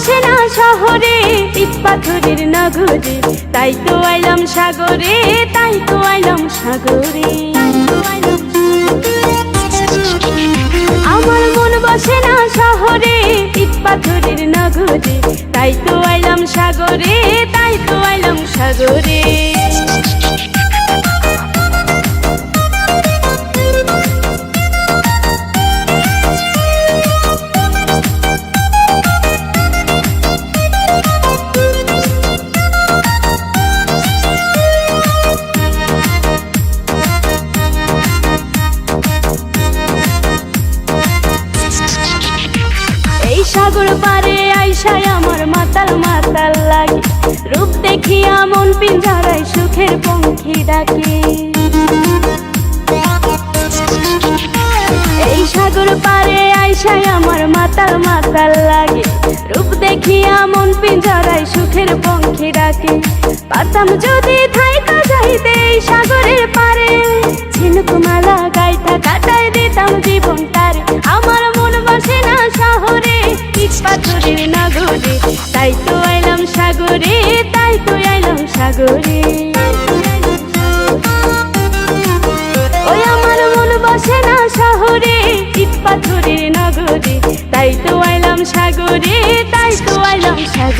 বসে না শহরে? ইট পাথরের নগরে। তাই তো আইলাম সাগরে, তাই তো আইলাম সাগরে। আমার মন বসে না শহরে ইট পাথরের নগরে। তাই তো আইলাম সাগরে, তাই তো আইলাম সাগরে। সাগর পারে আইসায় আমার মাতাল মাতাল লাগে। রূপ দেখিয়া মন পিঞ্জারায় সুখের পঙ্খী ডাকে। এই সাগর পারে আইসায় আমার মাতাল মাতাল লাগে। রূপ দেখিয়া মন পিঞ্জারায় সুখের পঙ্খী ডাকে। পারতাম যদি থাইকা সাগরে, তাই তো আইলাম সাগরে? ওই আমার মন বসে না শহরে, ইট পাথরের নগরে। তাই তো আইলাম সাগরে, তাই তো আইলাম সাগরে।